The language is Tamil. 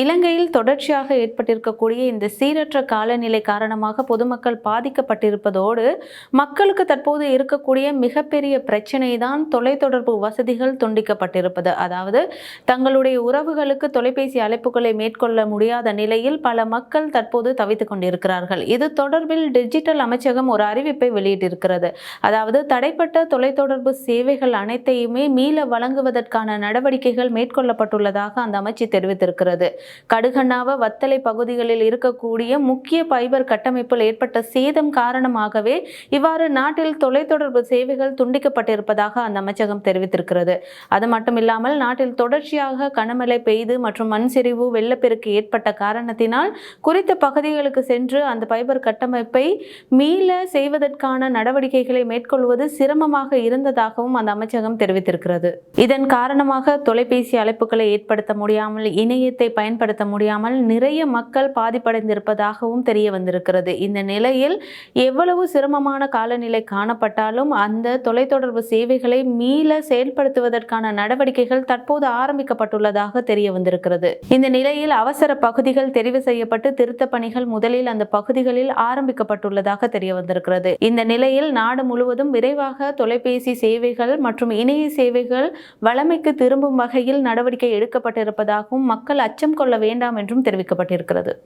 இலங்கையில் தொடர்ச்சியாக ஏற்பட்டிருக்கக்கூடிய இந்த சீரற்ற காலநிலை காரணமாக பொதுமக்கள் பாதிக்கப்பட்டிருப்பதோடு மக்களுக்கு தற்போது இருக்கக்கூடிய மிகப்பெரிய பிரச்சனை தான் தொலைத்தொடர்பு வசதிகள் துண்டிக்கப்பட்டிருப்பது. அதாவது தங்களுடைய உறவுகளுக்கு தொலைபேசி அழைப்புகளை மேற்கொள்ள முடியாத நிலையில் பல மக்கள் தற்போது தவித்துக் கொண்டிருக்கிறார்கள். இது தொடர்பில் டிஜிட்டல் அமைச்சகம் ஒரு அறிவிப்பை வெளியிட்டிருக்கிறது. அதாவது தடைப்பட்ட தொலைத்தொடர்பு சேவைகள் அனைத்தையுமே மீள வழங்குவதற்கான நடவடிக்கைகள் மேற்கொள்ளப்பட்டுள்ளதாக அந்த அமைச்சு தெரிவித்திருக்கிறது. கடுகண்ணாவ வத்தலை பகுதிகளில் இருக்கக்கூடிய முக்கிய பைபர் கட்டமைப்பில் ஏற்பட்ட சேதம் காரணமாகவே இவ்வாறு நாட்டில் தொலைத்தொடர்பு சேவைகள் துண்டிக்கப்பட்டிருப்பதாக அந்த அமைச்சகம் தெரிவித்திருக்கிறது. அது மட்டும் இல்லாமல் நாட்டில் தொடர்ச்சியாக கனமழை பெய்து மற்றும் மண் சரிவு வெள்ளப்பெருக்கு ஏற்பட்ட காரணத்தினால் குறித்த பகுதிகளுக்கு சென்று அந்த பைபர் கட்டமைப்பை மீள செய்வதற்கான நடவடிக்கைகளை மேற்கொள்வது சிரமமாக இருந்ததாகவும் அந்த அமைச்சகம் தெரிவித்திருக்கிறது. இதன் காரணமாக தொலைபேசி அழைப்புகளை ஏற்படுத்த முடியாமல் இணையத்தை பயன்படுத்த முடியாமல் நிறைய மக்கள் பாதிப்படைந்திருப்பதாகவும் தெரிய வந்திருக்கிறது. இந்த நிலையில் எவ்வளவு சிரமமான காலநிலை காணப்பட்டாலும் அந்த தொலைத்தொடர்பு சேவைகளை மீள செயல்படுத்துவதற்கான நடவடிக்கைகள் தற்போது ஆரம்பிக்கப்பட்டுள்ளதாக தெரிய வந்திருக்கிறது. இந்த நிலையில் அவசர பகுதிகள் தெரிவு செய்யப்பட்டு திருத்த பணிகள் முதலில் அந்த பகுதிகளில் ஆரம்பிக்கப்பட்டுள்ளதாக தெரிய வந்திருக்கிறது. இந்த நிலையில் நாடு முழுவதும் விரைவாக தொலைபேசி சேவைகள் மற்றும் இணைய சேவைகள் வளமைக்கு திரும்பும் வகையில் நடவடிக்கை எடுக்கப்பட்டிருப்பதாகவும் மக்கள் அச்சம் கொள்ள வேண்டாம் என்றும் தெரிவிக்கப்பட்டிருக்கிறது.